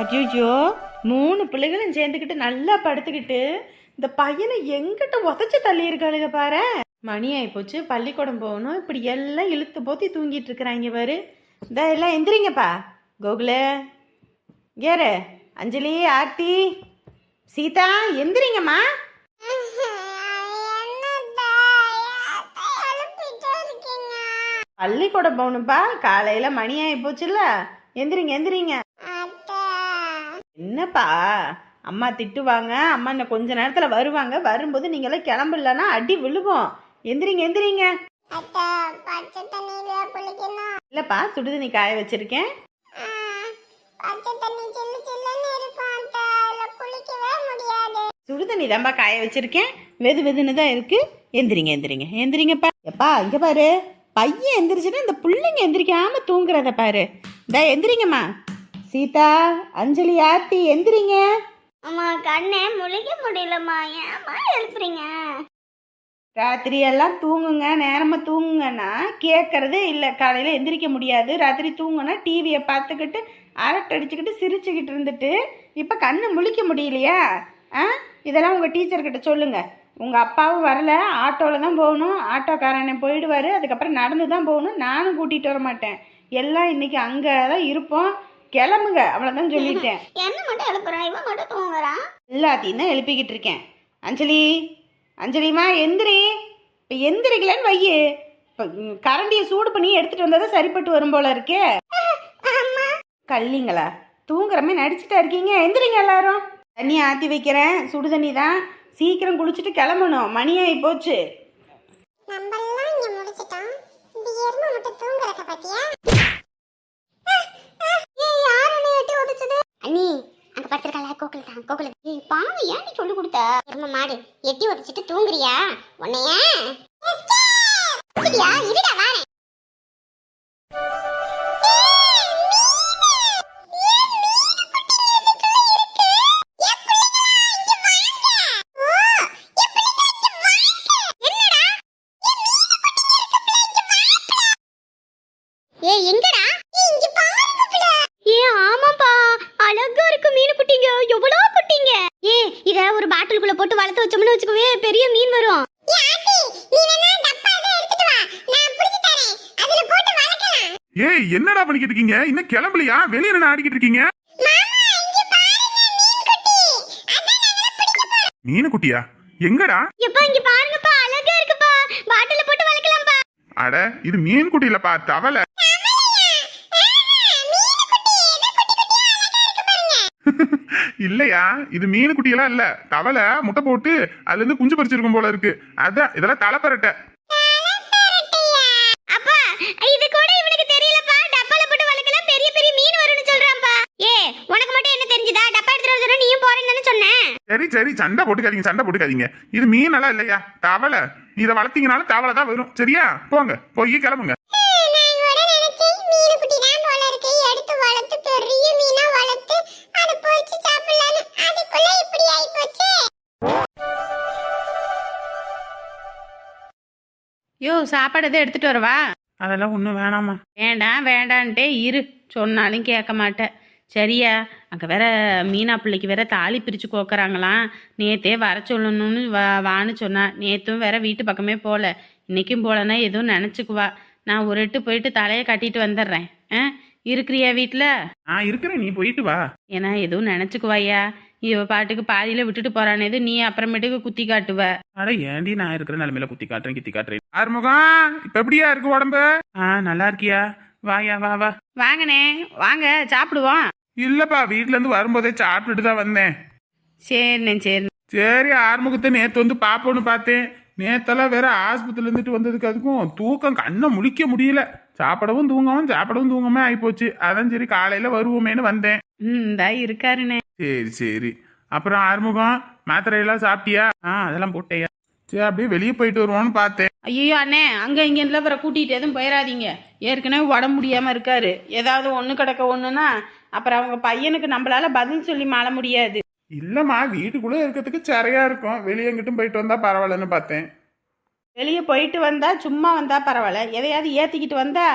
அஜிஜோ மூணு பிள்ளைகளும் சேர்ந்துக்கிட்டு நல்லா படுத்துக்கிட்டு இந்த பையனை எங்கிட்ட உதச்சி தள்ளி இருக்காளுங்க பாரு. மணி ஆயிப்போச்சு பள்ளிக்கூடம் போகணும். இப்படி எல்லாம் இழுத்து போத்தி தூங்கிட்டு இருக்கிறாங்க பாரு. இந்த எல்லாம் எந்திரிங்கப்பா. கோகுலே கேரு அஞ்சலி ஆர்த்தி சீதா எந்திரிங்கம்மா. பள்ளிக்கூடம் போகணும்ப்பா காலையில மணி ஆகி போச்சுல்ல எந்திரிங்க எந்திரிங்க. என்னப்பா? அம்மா திட்டுவாங்க அம்மா இன்னும் கொஞ்ச நேரத்துல வருவாங்க. வரும்போது நீங்களாம் கிளம்பலன்னா அடி விழுகும். எந்திரிங்க எந்திரிங்க. இல்லப்பா சுடுதண்ணி காய வச்சிருக்கேன். பச்சை தண்ணி தான்ப்பா காய வச்சிருக்கேன். வெது வெதுன்னு தான் இருக்கு. எந்திரிங்க எந்திரிங்க. எந்திரிங்கப்பா. எப்பா இங்க பாரு. பையன் எந்திரிச்சுன்னா இந்த பிள்ளைங்க எந்திரிக்காம தூங்குறத பாரு. இந்த எந்திரிங்கம்மா. சீதா அஞ்சலி ஆர்த்தி எந்திரிங்க. அம்மா கண்ணே முழிக்க முடியலம்மா. ஏம்மா எழுப்புறீங்க? ராத்திரி எல்லாம் தூங்குங்க. நேரமாக தூங்குங்கன்னா கேட்கறதே இல்லை. காலையில் எந்திரிக்க முடியாது. ராத்திரி தூங்குனா டிவியை பார்த்துக்கிட்டு அரட்டை அடிச்சுக்கிட்டு சிரிச்சுக்கிட்டு இருந்துட்டு இப்போ கண்ணு முழிக்க முடியலையா? ஆ? இதெல்லாம் உங்கள் டீச்சர்கிட்ட சொல்லுங்கள் உங்கள் அப்பாவும் வரல. ஆட்டோவில் தான் போகணும். ஆட்டோக்காரனை போயிடுவார். அதுக்கப்புறம் நடந்து தான் போகணும். நானும் கூட்டிகிட்டு வர மாட்டேன். எல்லாம் இன்னைக்கு அங்கே தான் இருப்போம். கிளம்புங்க. அவ்வளோதான் சொல்லிட்டேன். என்ன? மட்டும் எழுப்புறான் இவன் மட்டும் தூங்குறான் எல்லாத்தையும் தான் எழுப்பிக்கிட்டு இருக்கேன். அஞ்சலி அஞ்சலிமா எந்திரி. இப்போ எந்திரிக்கலன்னு வையு. இப்போ கரண்டியை சூடு பண்ணி எடுத்துட்டு வந்தா தான் சரிப்பட்டு வரும் போல இருக்கே. கள்ளிங்களா? தூங்குறமே நடிச்சுட்டா இருக்கீங்க. எந்திரிங்க எல்லாரும். தண்ணி ஆற்றி வைக்கிறேன். சுடு தண்ணி தான். சீக்கிரம் குளிச்சுட்டு கிளம்பணும். மணி ஆகி போச்சு நம்ம எல்லாம் இங்க முடிச்சிட்டோம் இந்த எருமை மட்டும் தூங்குறத பாத்தியா ஏய் யார் என்னை எட்டி உதைச்சது அண்ணி அங்க படுத்திருக்கல கோகுல் தான் கோகுல் ஏய் பாவம் ஏன் நீ சொல்லி கொடுத்த? எம்ம மாடு எட்டி உதச்சிட்டு தூங்குறியா? உன்னைய? இருடா வாரேன். வச்சுக்கவே பெரிய மீன் வரும். ஏய் என்னடா பண்ணிக்கிட்டு இருக்கீங்க? இன்னும் கிளம்பலையா? வெளியே என்ன ஆடிக்கிட்டு இருக்கீங்க? மீன் குட்டியா? எங்கடா? எப்பா இங்க பாருங்கப்பா அழகா இருக்குப்பா. பாட்டில போட்டு வளர்க்கலாம்ப்பா அட இது மீன் குட்டி இல்லப்பா தவளை இல்லையா? இது மீன் குட்டியெல்லாம் இல்ல. தவளை முட்டை போட்டு அதுல இருந்து குஞ்சு பறிச்சிருக்கும் போல இருக்கு. அதான் இதெல்லாம் போறேன்னு சொன்னேன் சரி சரி சண்டை போட்டுக்காதீங்க சண்டை போட்டுக்காதீங்க. இது மீன் எல்லாம் இல்லையா? தவளை. இதை வளர்த்தீங்கனாலும் தவளை தான் வரும். சரியா? போங்க போய் கிளம்புங்க. யோ சாப்பாடு எதுவும் எடுத்துட்டு வரவா? அதெல்லாம் ஒன்றும் வேணாமா வேண்டாம் வேண்டான்ட்டே இரு. சொன்னாலும் கேட்க மாட்டேன் சரியா? அங்கே வேற மீனா பிள்ளைக்கு வேற தாலி பிரித்து கோக்குறாங்களாம். நேத்தே வர சொல்லணும்னு வா வான்னு சொன்னா. நேற்றும் வேற வீட்டு பக்கமே போகல இன்னைக்கும் போகலன்னா எதுவும் நினச்சிக்குவா. நான் ஒரு எட்டு போயிட்டு தலையை கட்டிட்டு வந்துடுறேன். ஆ? இருக்கிறியா வீட்டில் நான் இருக்கிறேன் நீ போயிட்டு வா. ஏன்னா எதுவும் நினச்சிக்குவாயா? இவ பாட்டுக்கு பாதியில் விட்டுட்டு போறானேது நீ அப்புறமேட்டுக்கு குத்தி காட்டுவ. அட ஏண்டி நான் இருக்கிற நிலைமையில குத்தி காட்டுறேன் குத்தி காட்டுறேன். ஆறுமுகம் இப்ப எப்படியா இருக்கு உடம்பு? ஆ நல்லா இருக்கியா? வாயா வா வா. வாங்கண்ணே வாங்க சாப்பிடுவோம். இல்லப்பா வீட்ல இருந்து வரும்போதே சாப்பிட்டுட்டு தான் வந்தேன். சரிண்ணே சரி சரி ஆறுமுகத்தை நேத்து வந்து பாப்போன்னு பார்த்தேன். நேத்தெல்லாம் வேற ஆஸ்பத்திரில இருந்துட்டு வந்ததுக்கு அதுக்கும் தூக்கம் கண்ணை முழிக்க முடியல. சாப்பிடவும் தூங்கவும் சாப்பிடவும் தூங்காம ஆயிப்போச்சு. அதான் சரி காலையில வருவோமேன்னு வந்தேன். ம் இந்தா இருக்காருண்ணே சரி சரி. அப்புறம் ஆறுமுகம் மாத்திரையெல்லாம் சாப்பிட்டியா? ஆ அதெல்லாம் போட்டேயா? சரி அப்படியே வெளியே போயிட்டு வருவோன்னு பார்த்தேன். ஐயோ அண்ணே அங்கே இங்கேலாம் வர கூட்டிகிட்டு எதுவும் போயிடாதீங்க ஏற்கனவே உடம்பு முடியாமல் இருக்காரு. ஏதாவது ஒன்று கிடக்க ஒன்றுனா அப்புறம் அவங்க பையனுக்கு நம்மளால பதில் சொல்லி மாள முடியாது. இல்லம்மா வீட்டுக்குள்ள இருக்கிறதுக்கு சரியா இருக்கும். வெளியே எங்கிட்டும் போயிட்டு வந்தா பரவாயில்லன்னு பார்த்தேன். வெளியே போயிட்டு வந்தா சும்மா வந்தா பரவாயில்ல. எதையாவது ஏற்றிக்கிட்டு வந்தா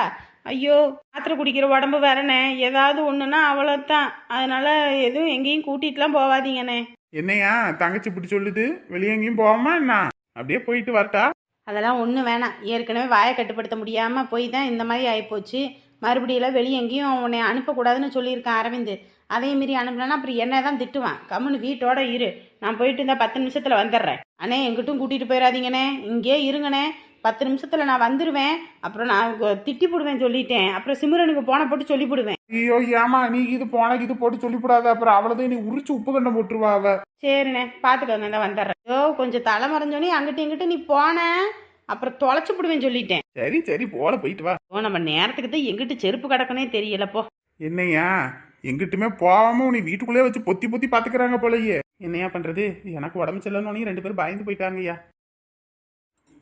ஐயோ மாத்திரை குடிக்கிற உடம்பு வேறனே ஏதாவது ஒன்றுனா அவ்வளோதான் அதனால எதுவும் எங்கேயும் கூட்டிகிட்டுலாம் போகாதீங்கண்ணே என்னையா தங்கச்சி இப்படி சொல்லுது? வெளியே எங்கேயும் போகாம என்ன? அப்படியே போயிட்டு வரட்டா? அதெல்லாம் ஒன்றும் வேணாம். ஏற்கனவே வாயை கட்டுப்படுத்த முடியாமல் போய் தான் இந்த மாதிரி ஆகிப்போச்சு மறுபடியும் வெளியே எங்கேயும் உன்னை அனுப்பக்கூடாதுன்னு சொல்லியிருக்கேன் அரவிந்த். அதே மீறி அனுப்புனா அப்புறம் என்ன தான் திட்டுவான். கம்முன்னு வீட்டோட இரு. நான் போயிட்டு இந்த பத்து நிமிஷத்தில் வந்துடுறேன். அண்ணே எங்கிட்டும் கூட்டிகிட்டு போயிடாதீங்கண்ணே. இங்கே இருங்கண்ணே. பத்து நிமிஷத்தில் நான் வந்துடுவேன் அப்புறம் நான் திட்டி போடுவேன் சொல்லிட்டேன். அப்புறம் சிம்ரனுக்கு போன போட்டு சொல்லி போடுவேன். ஐயோ ஏமா நீ இது போன இது போட்டு சொல்லிவிடாத அப்புறம் அவ்வளோதான் நீ உரிச்சு உப்பு கண்டம் போட்டுருவா அவ. சரிண்ணே பார்த்துக்கோங்க இந்த வந்துடுறேன் ஐயோ கொஞ்சம் தலை மறைஞ்சோனே அங்கிட்டு இங்கிட்டு நீ போன. அப்புறம் தொலைச்சு போடுவேன் சொல்லிட்டேன். சரி சரி போல போயிட்டு வா. ஓ நம்ம நேரத்துக்கு தான் எங்கிட்டு செருப்பு கிடக்குனே தெரியலப்போ என்னையா எங்கிட்டுமே போகாம நீ வீட்டுக்குள்ளே வச்சு பொத்தி பொத்தி பாத்துக்கிறாங்க போலயே. என்னையா பண்றது? எனக்கு உடம்பு சரியில்லைன்னு ரெண்டு பேரும் பயந்து போயிட்டாங்கய்யா.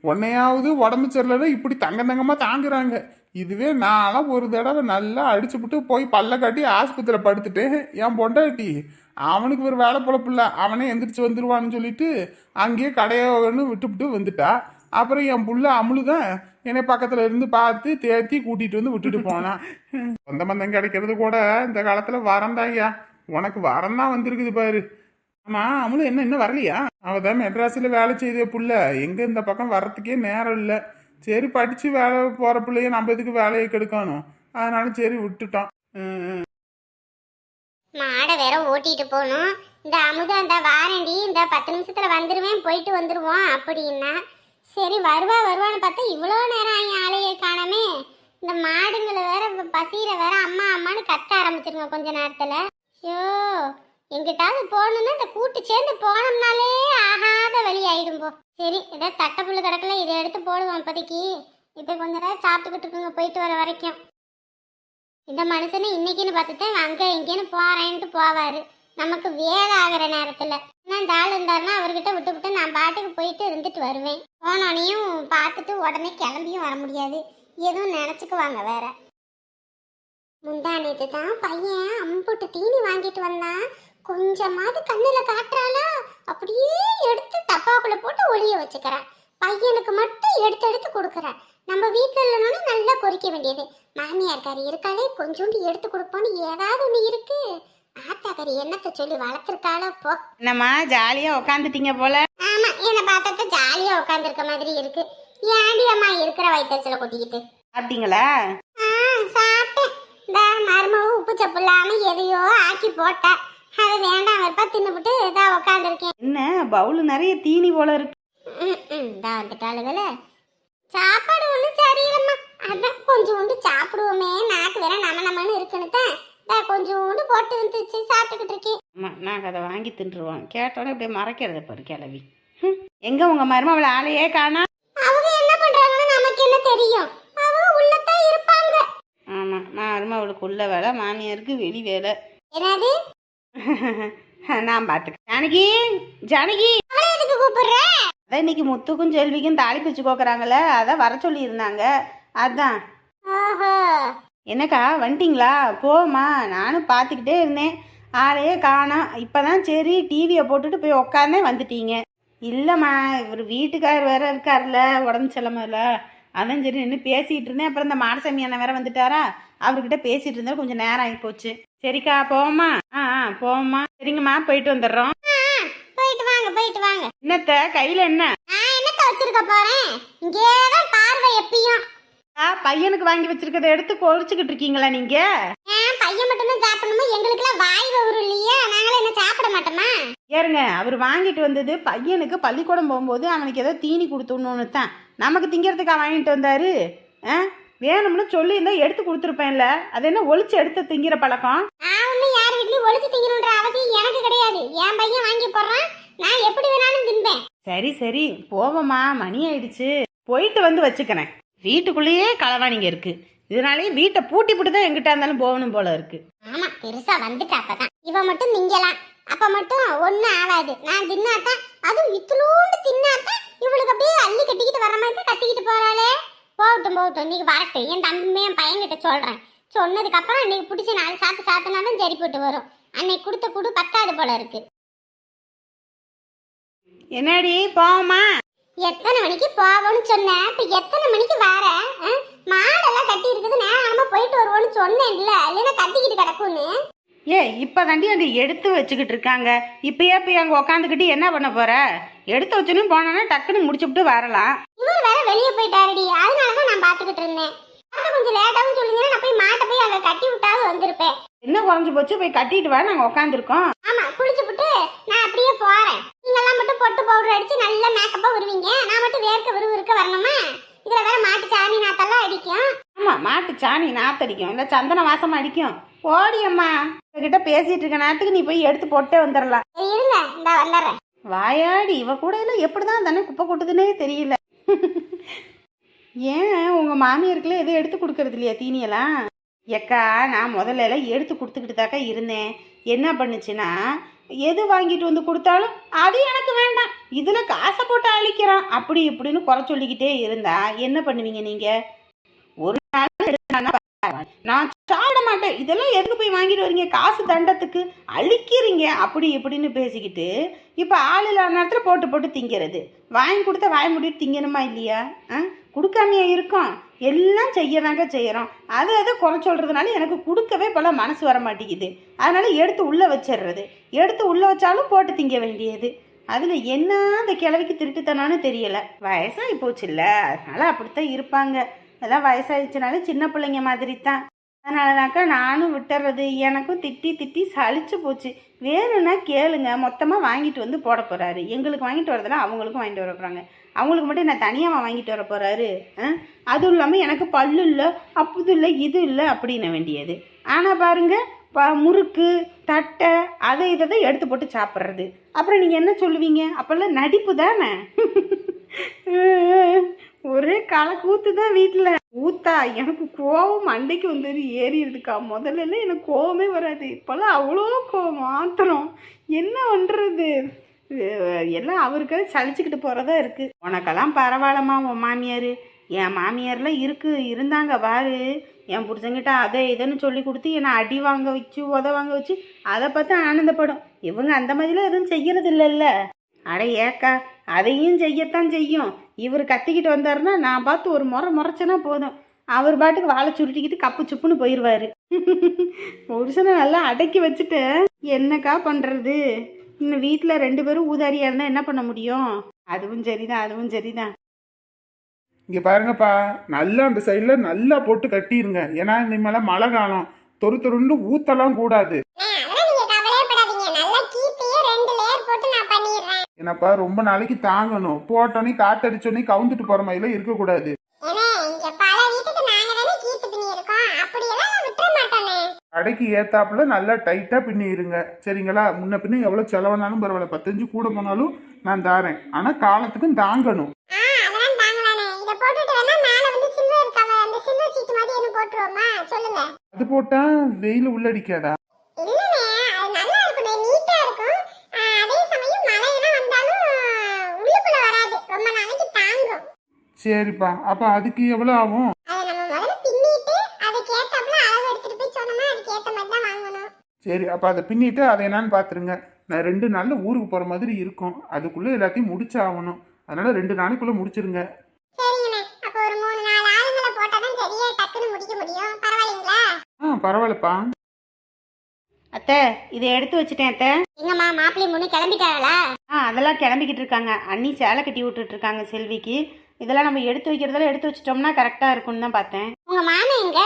உன்னையாவது உடம்பு சரியில்லைன்னா இப்படி தங்க தங்கமாக தாங்குறாங்க. இதுவே நான்லாம் ஒரு தடவை நல்லா அடிச்சுப்புட்டு போய் பல்ல காட்டி ஆஸ்பத்திரியில் படுத்துட்டேன். என் பொண்டாட்டி அவனுக்கு ஒரு வேலை பொழப்பில்ல அவனே எந்திரிச்சு வந்துடுவான்னு சொல்லிட்டு அங்கேயே கடையோன்னு விட்டுவிட்டு வந்துட்டா. அப்புறம் என் புள்ள அமுழுதான் என்னை பக்கத்தில் இருந்து பார்த்து தேர்த்தி கூட்டிகிட்டு வந்து விட்டுட்டு போனான் சொந்த பந்தம் கிடைக்கிறது கூட இந்த காலத்தில் வரந்தாய்யா உனக்கு வரம் தான் வந்திருக்குது பாரு. அம்மா அவளும் என்ன இன்னும் வரலையா? அவ தான் மெட்ராஸில் வேலை செய்த புள்ள. எங்கே இந்த பக்கம் வர்றதுக்கே நேரம் இல்லை. சரி படித்து வேலை போகிற பிள்ளைய நம்ம இதுக்கு வேலையை கெடுக்கணும்? அதனால சரி விட்டுட்டோம். ம், மாடை வேற ஓட்டிட்டு போகணும். இந்த அமுதா இந்த வாரண்டி இந்த பத்து நிமிஷத்துல வந்துருவேன் போயிட்டு வந்துருவோம் அப்படின்னா. சரி வருவா வருவான்னு பார்த்தா இவ்வளோ நேரம் ஆகி ஆலையை காணாமே. இந்த மாடுங்களை வேற பசியில வேற அம்மா அம்மான்னு கத்த ஆரம்பிச்சிருங்க கொஞ்ச நேரத்துல. ஐயோ. எங்கிட்டாவது போகணும்னா இந்த கூட்டு சேர்ந்து போனோம்னாலே ஆகாத வழி ஆயிடும் போ. சரி ஏதோ தட்டைப்புல்லு கிடக்கல இதை எடுத்து போடுவோம் இப்போதைக்கு இதை கொஞ்ச நேரம் சாப்பிட்டுக்கிட்டு இருக்குங்க போயிட்டு வர வரைக்கும். இந்த மனுஷனை இன்னைக்குன்னு பார்த்துட்டு அங்கே இங்கேன்னு போறேன்ட்டு போவார். நமக்கு வேலை ஆகிற நேரத்தில். ஆனால் இந்த ஆள் இருந்தாருன்னா அவர்கிட்ட விட்டு விட்டு நான் பாட்டுக்கு போயிட்டு இருந்துட்டு வருவேன். போனோனையும் பார்த்துட்டு உடனே கிளம்பியும் வர முடியாது. எதுவும் நினச்சிக்குவாங்க வேற. முந்தா தான் பையன் அம்புட்டு தீனி வாங்கிட்டு வந்தான். கொஞ்சமாவது கண்ணில் காட்டுறாளா? அப்படியே எடுத்து டப்பாக்குள்ள போட்டு ஒளிய வச்சுக்கிறேன். பையனுக்கு மட்டும் எடுத்து எடுத்து கொடுக்குறேன். நம்ம வீட்டில் இல்லைனாலும் நல்லா பொறிக்க வேண்டியது. மாமியார் கறி இருக்காளே கொஞ்சோண்டு எடுத்து கொடுப்போன்னு ஏதாவது ஒன்று இருக்கு. ஆத்தா கறி என்னத்தை சொல்லி வளர்த்துருக்காளோ போ. என்னம்மா ஜாலியாக உக்காந்துட்டீங்க போல. ஆமா என்னை பார்த்தா ஜாலியா உட்காந்துருக்க மாதிரி இருக்கு. ஏண்டி அம்மா இருக்கிற வயிற்றுல கொட்டிக்கிட்டு? சாப்பிட்டீங்களா? ஆ சாப்பிட்டேன். இந்த மருமவும் உப்பு சப்பு இல்லாம எதையோ ஆக்கி போட்டா. அது வேண்டாம் வெப்பா தின்னுபிட்டு இதான் உட்காந்துருக்கேன் என்ன பவுல் நிறைய தீனி போல இருக்கு. இந்தா வந்துட்டாளுகளே. சாப்பாடு ஒன்றும் சரியில்லைம்மா. அதான் கொஞ்சோண்டு சாப்பிடுவோமே நாக்கு வேற நம்ம நம்மன்னு இருக்குன்னு தான் கொஞ்சோண்டு போட்டு வந்துச்சு சாப்பிட்டுக்கிட்டு இருக்கேன். ஆமாம் நாங்கள் அதை வாங்கி தின்றுவோம் கேட்டோன்னே இப்படியே மறைக்கிறத பாரு கிளவி. எங்க உங்க மருமவளை ஆளையே காணா? அவங்க என்ன பண்றாங்கன்னு நமக்கு என்ன தெரியும்? அவங்க உள்ளதான் இருப்பாங்க. ஆமாம் மருமவளுக்கு உள்ள வேலை மாமியாருக்கு வெளி வேலை. என்னது? நான் பார்த்துக்க ஜானகி ஜானகி. எதுக்கு அதான் இன்னைக்கு முத்துக்கும் செல்விக்கும் தாலி பிச்சு கோக்குறாங்கல்ல அதான் வர சொல்லியிருந்தாங்க. அதான். ஓஹோ. என்னக்கா வந்துட்டிங்களா? போம்மா நானும் பார்த்துக்கிட்டே இருந்தேன். ஆளையே காணோம் இப்போ தான் சரி டிவியை போட்டுட்டு போய் உக்காந்தே வந்துட்டீங்க. இல்லைம்மா இவர் வீட்டுக்கார் வேற இருக்கார்ல உடம்பு செல்லாமல அதான் சரி நின்று பேசிகிட்டு இருந்தேன். அப்புறம் இந்த மாடசாமி அண்ணன் வேற வந்துட்டாரா? அவர்கிட்ட பேசிகிட்டு இருந்தா கொஞ்சம் நேரம் ஆகி போச்சு. சரிக்கா போவோமா ஆ ஆ போவோம்மா சரிங்கம்மா போயிட்டு வந்துடுறோம். போயிட்டு வாங்க போயிட்டு வாங்க. என்னத்த கையில் என்ன? நான் என்னத்த வச்சிருக்க போறேன்? இங்கேதான் பார்வை எப்பயும். ஆ பையனுக்கு வாங்கி வச்சிருக்கதை எடுத்து பொறிச்சுக்கிட்டு இருக்கீங்களா நீங்கள் ஏன் பையன் மட்டும்தான் சாப்பிடணுமா? எங்களுக்குலாம் வாய் வரும் இல்லையா. நாங்களும் என்ன சாப்பிட மாட்டோமா? ஏறுங்க அவர் வாங்கிட்டு வந்தது பையனுக்கு பள்ளிக்கூடம் போகும்போது அவனுக்கு ஏதோ தீனி கொடுத்துடணுன்னு தான். நமக்கு திங்கிறதுக்கா வாங்கிட்டு வந்தாரு? ஆ? வேணும்னு சொல்லியிருந்தா எடுத்து கொடுத்துருப்பேன்ல. அது என்ன ஒளிச்சு எடுத்து திங்கிற பழக்கம்? யார் வீட்லயும் ஒழிச்சு திங்கணுன்ற அவசியம் எனக்கு கிடையாது. என் பையன் வாங்கி போடுறான். நான் எப்படி வேணாலும் தின்பேன். சரி சரி. போவோம்மா. மணி ஆயிடுச்சு. போயிட்டு வந்து வச்சுக்கிறேன். வீட்டுக்குள்ளேயே களவாணிங்க இருக்கு. இதனாலேயே வீட்டை பூட்டி போட்டு தான் எங்கிட்ட இருந்தாலும் போகணும் போல இருக்கு. ஆமா பெருசா வந்துட்டா அப்பதான். இவ மட்டும் திங்கலாம். அப்ப மட்டும் ஒண்ணும் ஆகாது. நான் தின்னாதான் அதுவும் இத்துளூண்டு தின்னாதான் இவளுக்கு அப்படியே அள்ளி கட்டிக்கிட்டு வர மாதிரி கத்திக்கிட்டு போறாளே. போகட்டும் போகட்டும். இன்னைக்கு வரட்டும். என் தம்பி என் பையன்கிட்ட சொல்றேன். சொன்னதுக்கு அப்புறம் இன்னைக்கு பிடிச்சி நாலு சாத்து சாத்தினாதான் சரி போட்டு வரும். அன்னைக்கு கொடுத்த குடு பத்தாது போல இருக்கு. என்னடி போவோமா? எத்தனை மணிக்கு போவோம்னு சொன்னேன் இப்ப எத்தனை மணிக்கு வர? மாடெல்லாம் கட்டி இருக்குது நேரமா போயிட்டு வருவோன்னு சொன்னேன்ல. இல்லைன்னா கத்திக்கிட்டு கிடக்குன்னு ஏ இப்போ தாண்டி அங்கே எடுத்து வச்சுக்கிட்டு இருக்காங்க. இப்பயே போய் அங்கே உக்காந்துக்கிட்டு என்ன பண்ண போற? எடுத்து வச்சுன்னு போனோன்னா டக்குன்னு முடிச்சுட்டு வரலாம். இவர் வேற வெளியே போயிட்டாருடி. அதனால தான் நான் பாத்துக்கிட்டு இருந்தேன். அடுத்து கொஞ்சம் லேட்டாவும் சொல்லுங்கன்னா நான் போய் மாட்டை போய் அங்க கட்டி விட்டாவது வந்திருப்பேன். என்ன குறைஞ்சி போச்சு? போய் கட்டிட்டு வா நாங்கள் உக்காந்துருக்கோம். ஆமா குளிச்சுப்புட்டு நான் அப்படியே போறேன். நீங்கெல்லாம் மட்டும் பொட்டு பவுடர் அடிச்சு நல்லா மேக்கப்பா வருவீங்க நான் மட்டும் வேர்க்க விறுவிறுக்க வரணுமா? இதுல வேற மாட்டு சாணி நாத்தெல்லாம் அடிக்கும். ஆமாம் மாட்டு சாணி நாத்தடிக்கும். இல்லை சந்தன வாசம் அடிக்கும். ஓடி அம்மா. கிட்ட பேசிட்டு இருக்க நேரத்துக்கு நீ போய் எடுத்து போட்டே வந்துடலாம் இருங்க. இந்த வந்துடுறேன் வாயாடி இவ கூட எல்லாம் எப்படி தான் குப்பை கொட்டுதுன்னே தெரியல. ஏன் உங்கள் மாமியாருக்குலாம் எதுவும் எடுத்து கொடுக்கறது இல்லையா தீனியெல்லாம்? எக்கா நான் முதல்ல எல்லாம் எடுத்து கொடுத்துக்கிட்டு தாக்கா இருந்தேன். என்ன பண்ணுச்சுன்னா எது வாங்கிட்டு வந்து கொடுத்தாலும் அது எனக்கு வேண்டாம். இதில் காசை போட்டு அழிக்கிறான். அப்படி இப்படின்னு குறை சொல்லிக்கிட்டே இருந்தா என்ன பண்ணுவீங்க நீங்கள் ஒரு நாள். நான் இதெல்லாம் எதுக்கு போய் வாங்கிட்டு வரீங்க? காசு தண்டத்துக்கு அழிக்கிறீங்க. அப்படி இப்படின்னு பேசிக்கிட்டு இப்போ ஆள் இல்லாத நேரத்தில் போட்டு போட்டு திங்கிறது. வாங்கி கொடுத்தா வாங்கி முடிட்டு திங்கணுமா இல்லையா? ஆ? கொடுக்காமையே இருக்கோம். எல்லாம் செய்யதாங்க செய்கிறோம் அதை அதை குறை சொல்கிறதுனால எனக்கு கொடுக்கவே போல மனசு வர மாட்டேங்குது. அதனால எடுத்து உள்ளே வச்சிடுறது. எடுத்து உள்ளே வச்சாலும் போட்டு திங்க வேண்டியது. அதில் என்ன அந்த கிழவிக்கு திருட்டுத்தனான்னு தெரியலை. வயசாகி போச்சுல்ல. அதனால் அப்படித்தான் இருப்பாங்க. எல்லாம் வயசாகிடுச்சுனால சின்ன பிள்ளைங்க மாதிரி தான் அதனாலனாக்கா நானும் விட்டுறது. எனக்கும் திட்டி திட்டி சளிச்சு போச்சு. வேணும்னா கேளுங்க. மொத்தமாக வாங்கிட்டு வந்து போட போகிறாரு எங்களுக்கு வாங்கிட்டு வரதெல்லாம் அவங்களுக்கும் வாங்கிட்டு வர போகிறாங்க அவங்களுக்கு மட்டும் நான் தனியாக வாங்கிட்டு வர போகிறாரு அதுவும் இல்லாமல் எனக்கு பல்லு இல்லை அப்புது இல்லை இது இல்லை அப்படின்ன வேண்டியது. ஆனால் பாருங்க ப முறுக்கு தட்டை அதை இதை தான் எடுத்து போட்டு சாப்பிட்றது. அப்புறம் நீங்கள் என்ன சொல்லுவீங்க? அப்போல்லாம் நடிப்பு தானே? ஒரே களை கூத்து தான் வீட்டில் ஊத்தா எனக்கு கோவம் மண்டைக்கு வந்து ஏறிடுதுக்கா. முதல்ல எனக்கு கோவமே வராது. இப்போல்லாம் அவ்வளோ கோவம் மாத்திரம் என்ன பண்ணுறது எல்லாம் அவருக்கு சலிச்சுக்கிட்டு போகிறதா இருக்குது உனக்கெல்லாம் பரவாயில்லம்மா உன் மாமியார். என் மாமியார்லாம் இருக்கு இருந்தாங்க பாரு. என் புருஷங்கிட்ட அதை இதைன்னு சொல்லி கொடுத்து என்னை அடி வாங்க வச்சு உத வாங்க வச்சு அதை பார்த்து ஆனந்தப்படும். இவங்க அந்த மாதிரிலாம் எதுவும் செய்யறது இல்லைல்ல அட ஏக்கா அதையும் செய்யத்தான் செய்யும். இவர் கத்திக்கிட்டு வந்தாருன்னா நான் பார்த்து ஒரு முறை முறைச்சனா போதும். அவர் பாட்டுக்கு வாழை சுருட்டிக்கிட்டு கப்பு சுப்புன்னு போயிடுவாரு புருஷனை நல்லா அடக்கி வச்சுட்டு என்னக்கா பண்ணுறது இன்னும் வீட்டில் ரெண்டு பேரும் ஊதாரியாக இருந்தால் என்ன பண்ண முடியும்? அதுவும் சரிதான் அதுவும் சரிதான். இங்கே பாருங்கப்பா நல்லா அந்த சைடில் நல்லா போட்டு கட்டிடுங்க ஏன்னா இனிமேல மழை காலம். தொரு தொருன்னு ஊத்தலாம் கூடாது அதெல்லாம் நீங்க கவலையப்படாதீங்க நல்லா கீத்தையே ரெண்டு லேயர் போட்டு நான் பண்ணிடுறேன் என்னப்பா ரொம்ப நாளைக்கு தாங்கணும். போட்டோன்னே காத்தடிச்சோன்னே கவுந்துட்டு போற மாதிரிலாம் இருக்கக்கூடாது. கடைக்கு ஏத்தாப்புல நல்லா டைட்டா பின்னி இருங்க சரிங்களா? முன்ன பின்ன எவ்வளவு செலவானாலும் பரவாயில்ல. பத்தஞ்சு கூட போனாலும் நான் தாரேன். ஆனா காலத்துக்கும் தாங்கணும். ஆ அதெல்லாம் தாங்கலானே. இத போட்டுட்டு வேணா மேல வந்து சில்வர் கவர் அந்த சில்வர் சீட் மாதிரி என்ன போட்டுருவோமா சொல்லுங்க அது போட்டா வெயில் உள்ளடிக்காதா இல்லனே அது நல்லா இருக்கும் நீட்டா இருக்கும் ஆ, அதே சமயம் மழையெல்லாம் வந்தாலும் உள்ளுக்குள்ள வராது ரொம்ப நாளைக்கு தாங்கும் சரிப்பா. அப்ப அதுக்கு எவ்வளவு ஆகும்? அதை நம்ம முதல்ல பின்னிட்டு அதுக்கு ஏத்தாப்புல அளவு எடுத்துட்டு போய் சொன்னோம்னா அதுக்கு ஏத்த மாதிரி தான் வாங்கணும். சரி அப்ப அதை பின்னிட்டு அதை என்னன்னு பாத்துருங்க. நான் ரெண்டு நாள்ல ஊருக்கு போற மாதிரி இருக்கும். அதுக்குள்ள எல்லாத்தையும் முடிச்சாகணும். அதனால ரெண்டு நாளைக்குள்ள முடிச்சிருங்க. சரிங்கண்ணே. அப்போ ஒரு மூணு நாலு ஆளுங்களை போட்டாதான் சரியா டக்குன்னு முடிக்க முடியும். பரவாயில்லைங்களா? ஆ பரவாயில்லப்பா. அத்தை இதை எடுத்து வச்சுட்டேன் அத்தை. எங்கம்மா மாப்பிள்ளை முன்னு கிளம்பிட்டாங்களா? ஆ அதெல்லாம் கிளம்பிக்கிட்டு இருக்காங்க. அண்ணி சேலை கட்டி விட்டுட்டு இருக்காங்க செல்விக்கு. இதெல்லாம் நம்ம எடுத்து வைக்கிறதெல்லாம் எடுத்து வச்சிட்டோம்னா கரெக்டாக இருக்கும்னு தான் பார்த்தேன். உங்க மாமன் எங்க?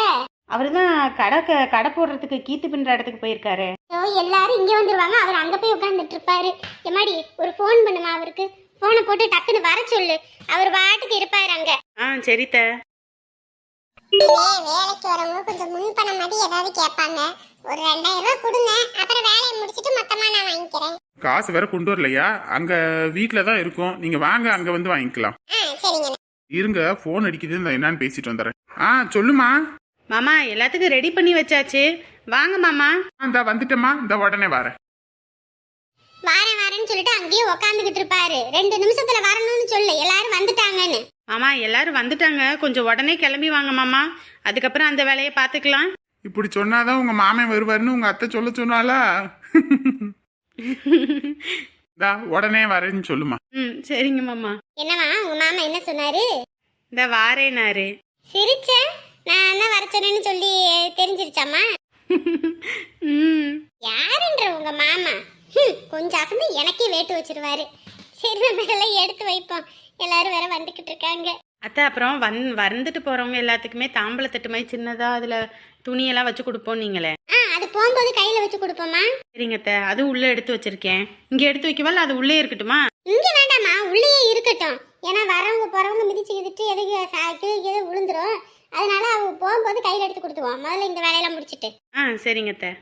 அவர் தான் கடை க- கடை போடுறதுக்கு கீத்து பின்னுற இடத்துக்கு போயிருக்காரு. ஐயோ எல்லாரும் இங்க வந்துருவாங்க. அவர் அங்க போய் உட்கார்ந்துட்டு இருப்பாரு எம்மாடி ஒரு ஃபோன் பண்ணுமா அவருக்கு? போனை போட்டு டக்குன்னு வர சொல்லு. அவர் பாட்டுக்கு இருப்பாரு அங்க. ஆ சரித்த. வேலைக்கு வரவங்க கொஞ்சம் முன் பணம் மாதிரி ஏதாவது கேட்பாங்க. ஒரு ரெண்டாயிரம் ரூபாய் கொடுங்க. அப்புறம் வேலையை முடிச்சிட்டு மொத்தமா நான் வாங்கிக்கிறேன். காசு வேற கொண்டு வரலையா? அங்க வீட்ல தான் இருக்கும். நீங்க வாங்க அங்க வந்து வாங்கிக்கலாம். ஆ சரிங்க. இருங்க போன் அடிக்குது என்னன்னு பேசிட்டு வந்துடுறேன். ஆ சொல்லுமா. மாமா எல்லாத்துக்கும் ரெடி பண்ணி வச்சாச்சு. வாங்க மாமா. இந்த வந்துட்டேம்மா. இந்த உடனே வரேன் வாரேன் வாரேன்னு சொல்லிட்டு அங்கேயே உக்காந்துக்கிட்டு இருப்பாரு. ரெண்டு நிமிஷத்துல வரணும்னு சொல்லு. எல்லாரும் வந்துட்டாங்கன்னு. மாமா எல்லாரும் வந்துட்டாங்க. கொஞ்சம் உடனே கிளம்பி வாங்க மாமா. அதுக்கப்புறம் அந்த வேலையை பார்த்துக்கலாம். இப்படி சொன்னாதான் உங்க மாமன் வருவாருன்னு உங்க அத்தை சொல்ல சொன்னாலா இந்தா உடனே வரேன்னு சொல்லுமா. ம் சரிங்க மாமா. என்னவா உங்க மாமா என்ன சொன்னாரு? இந்த வாரேனாரு. சிரிச்ச? நான் என்ன வர சொன்னேன்னு சொல்லி தெரிஞ்சிருச்சாம்மா? ம். யாருன்ற உங்க மாமா? ஹம், கொஞ்சம் அசந்து எனக்கே வேட்டு வச்சிருவாரு. சரி நம்ம எல்லாம் எடுத்து வைப்போம். எல்லாரும் வேற வந்துகிட்டு இருக்காங்க. அத்தை அப்புறம் வந் வந்துட்டு போகிறவங்க எல்லாத்துக்குமே தாம்பளத்தட்டு மாதிரி சின்னதாக அதில் துணியெல்லாம் வச்சு கொடுப்போம் நீங்களே. ஆ அது போகும்போது கையில வச்சு கொடுப்போமா? சரிங்க அத்தை. அது உள்ளே எடுத்து வச்சிருக்கேன். இங்கே எடுத்து வைக்கவா இல்லை அது உள்ளே இருக்கட்டுமா? இங்க வேண்டாம்மா உள்ளேயே இருக்கட்டும். ஏன்னா வரவங்க போறவங்க மிதிச்சு கிதிச்சு எதுக்கு கீழே விழுந்துரும். அதனால அவங்க போகும்போது கையில எடுத்து கொடுத்துருவோம். முதல்ல இந்த வேலையெல்லாம் முடிச்சிட்டு. ஆ சரிங்க அத்தை.